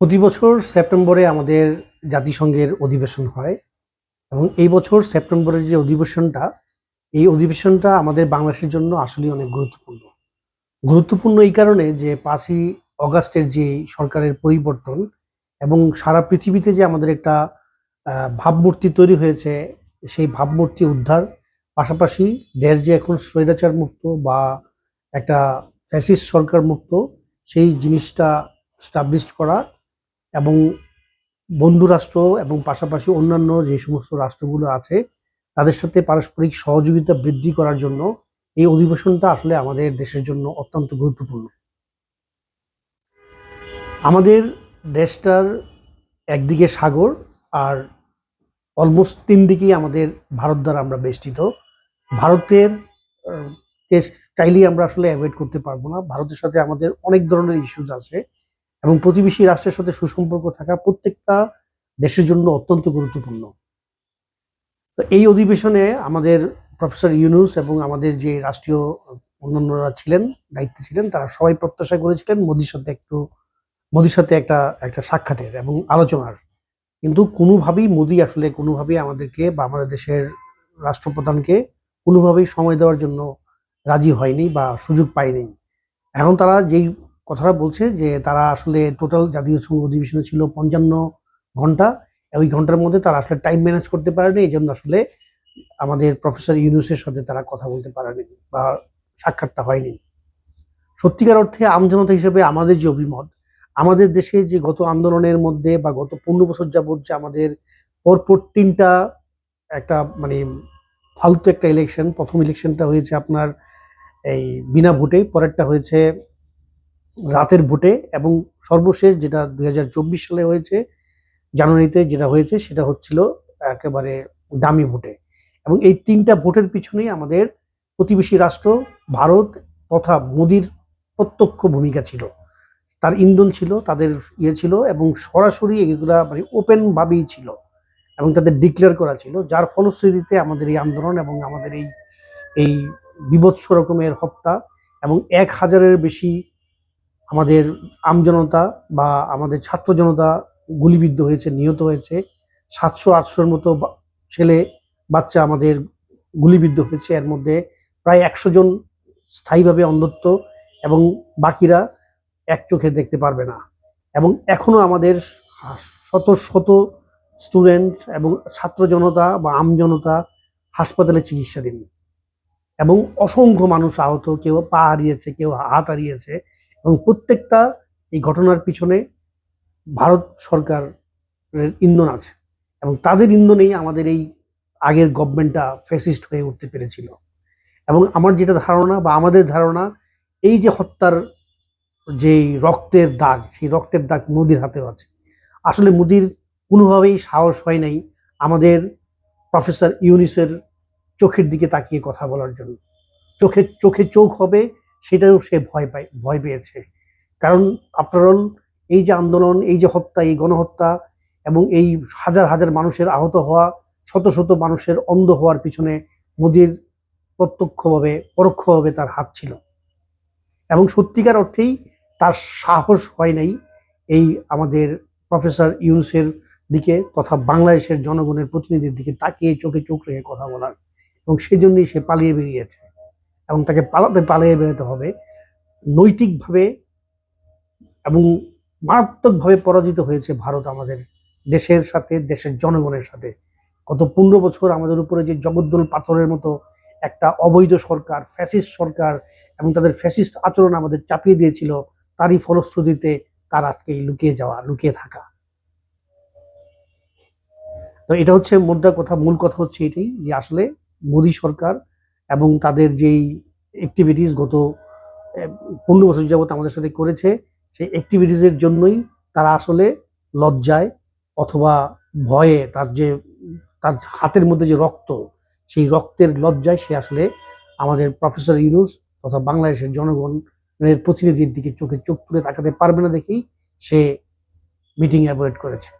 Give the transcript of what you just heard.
প্রতি বছর সেপ্টেম্বরে আমাদের জাতিসংঘের অধিবেশন হয় এবং এই বছর সেপ্টেম্বরের যে অধিবেশনটা, এই অধিবেশনটা আমাদের বাংলাদেশের জন্য আসলে অনেক গুরুত্বপূর্ণ। গুরুত্বপূর্ণ এই কারণে যে পাঁচই অগাস্টের যে সরকারের পরিবর্তন এবং সারা পৃথিবীতে যে আমাদের একটা ভাবমূর্তি তৈরি হয়েছে, সেই ভাবমূর্তি উদ্ধার, পাশাপাশি দেশ যে এখন স্বৈরাচার মুক্ত বা একটা ফ্যাসিস্ট সরকার মুক্ত, সেই জিনিসটা স্টাবলিশ করা এবং বন্ধু রাষ্ট্র এবং পাশাপাশি অন্যান্য যে সমস্ত রাষ্ট্রগুলো আছে, তাদের সাথে পারস্পরিক সহযোগিতা বৃদ্ধি করার জন্য এই অধিবেশনটা আসলে আমাদের দেশের জন্য অত্যন্ত গুরুত্বপূর্ণ। আমাদের দেশটার একদিকে সাগর আর অলমোস্ট তিন দিকেই আমাদের ভারত দ্বারা আমরা বেষ্টিত। ভারতের চাইলেই আমরা আসলে অ্যাভয়েড করতে পারব না। ভারতের সাথে আমাদের অনেক ধরনের ইস্যুজ আছে। এবং প্রতিবেশী রাষ্ট্রের সাথে সুসম্পর্ক থাকা প্রত্যেকটা দেশের জন্য অত্যন্ত গুরুত্বপূর্ণ। তো এই অধিবেশনে আমাদের প্রফেসর ইউনুস এবং আমাদের যে রাষ্ট্রীয় অন্যান্যরা ছিলেন, দায়িত্বে ছিলেন, তারা সবাই প্রত্যাশা করেছিলেন মোদির সাথে একটু, মোদির সাথে একটা একটা সাক্ষাতের এবং আলোচনার। কিন্তু কোনোভাবেই মোদি আসলে, কোনোভাবেই আমাদেরকে বা আমাদের দেশের রাষ্ট্রপ্রধানকে কোনোভাবেই সময় দেওয়ার জন্য রাজি হয়নি বা সুযোগ পায়নি। এখন তারা যেই কথাটা বলছে যে তারা আসলে টোটাল জাতীয় সংঘ অধিবেশনে ছিল পঞ্চান্ন ঘণ্টা। ওই ঘণ্টার মধ্যে তারা আসলে টাইম ম্যানেজ করতে পারেনি, এই জন্য আসলে আমাদের প্রফেসর ইউনুসের সাথে তারা কথা বলতে পারেনি বা সাক্ষাৎটা হয়নি। সত্যিকার অর্থে আমজনতা হিসেবে আমাদের যে অভিমত, আমাদের দেশে যে গত আন্দোলনের মধ্যে বা গত পনেরো বছর যাবত যে আমাদের পরপর তিনটা একটা মানে ফালতু একটা ইলেকশন প্রথম ইলেকশনটা হয়েছে আপনার এই বিনা ভোটে পরেরটা হয়েছে রাতের ভোটে এবং সর্বশেষ যেটা দু হাজার চব্বিশ সালে হয়েছে, জানুয়ারিতে যেটা হয়েছে সেটা হচ্ছিল একেবারে দামি ভোটে। এবং এই তিনটা ভোটের পিছনেই আমাদের প্রতিবেশী রাষ্ট্র, ভারত তথা মোদির প্রত্যক্ষ ভূমিকা ছিল। তার ইন্ধন ছিল, তাদের ইয়ে ছিল এবং সরাসরি এগুলা মানে ওপেনভাবেই ছিল এবং তাদের ডিক্লেয়ার করা ছিল, যার ফলশ্রুতিতে আমাদের এই আন্দোলন এবং আমাদের এই এই বিভৎস রকমের হত্যা এবং এক হাজারের বেশি আমাদের আমজনতা বা আমাদের ছাত্র জনতা গুলিবিদ্ধ হয়েছে, নিহত হয়েছে। সাতশো আটশোর মতো ছেলে, বাচ্চা আমাদের গুলিবিদ্ধ হয়েছে। এর মধ্যে প্রায় একশো জন স্থায়ীভাবে অন্ধত্ব এবং বাকিরা এক চোখে দেখতে পারবে না। এবং এখনও আমাদের শত শত স্টুডেন্ট এবং ছাত্র জনতা বা আমজনতা হাসপাতালে চিকিৎসাধীন। এবং অসংখ্য মানুষ আহত, কেউ পা হারিয়েছে, কেউ হাত হারিয়েছে। এবং প্রত্যেকটা এই ঘটনার পিছনে ভারত সরকারের ইন্ধন আছে এবং তাদের ইন্ধনেই আমাদের এই আগের গভর্নমেন্টটা ফেসিস্ট হয়ে উঠতে পেরেছিল। এবং আমার যেটা ধারণা বা আমাদের ধারণা, এই যে হত্যার যে রক্তের দাগ, সেই রক্তের দাগ মোদির হাতেও আছে। আসলে মোদির কোনোভাবেই সাহস হয় নাই আমাদের প্রফেসর ইউনিসের চোখের দিকে তাকিয়ে কথা বলার জন্য। চোখে চোখে চোখ হবে সেটাও সে ভয় পায়, ভয় পেয়েছে। কারণ আফটার অল এই যে আন্দোলন, এই যে হত্যা, এই গণহত্যা এবং এই হাজার হাজার মানুষের আহত হওয়া, শত শত মানুষের অন্ধ হওয়ার পিছনে মোদির প্রত্যক্ষভাবে, পরোক্ষভাবে তার হাত ছিল। এবং সত্যিকার অর্থেই তার সাহস হয় নাই এই আমাদের প্রফেসর ইউনুসের দিকে তথা বাংলাদেশের জনগণের প্রতিনিধির দিকে তাকিয়ে চোখে চোখ রেখে কথা বলার। এবং সেই জন্যই সে পালিয়ে বেরিয়েছে। এবং তাকে পালাতে পালিয়ে বেরোতে হবে, নৈতিকভাবে এবং মারাত্মকভাবে পরাজিত হয়েছে ভারত আমাদের দেশের সাথে, দেশের জনগণের সাথে। গত পনেরো বছর আমাদের উপরে যে জগদ্দল পাথরের মতো একটা অবৈধ সরকার, ফ্যাসিস্ট সরকার এবং তাদের ফ্যাসিস্ট আচরণ আমাদের চাপিয়ে দিয়েছিল, তারই ফলশ্রুতিতে তার আজকে লুকিয়ে যাওয়া, লুকিয়ে থাকা। তো এটা হচ্ছে মুদ্রা কথা, মূল কথা হচ্ছে এটাই যে আসলে মোদী সরকার এবং তাদের যেই অ্যাক্টিভিটিস গত পনেরো বছর যাবত আমাদের সাথে করেছে, সেই অ্যাক্টিভিটিসের জন্যই তারা আসলে লজ্জায় অথবা ভয়ে তার যে, তার হাতের মধ্যে যে রক্ত, সেই রক্তের লজ্জায় সে আসলে আমাদের প্রফেসর ইউনুস তথা বাংলাদেশের জনগণের প্রতিনিধির দিকে চোখে চোখ তুলে তাকাতে পারবে না দেখেই সে মিটিং অ্যাভয়েড করেছে।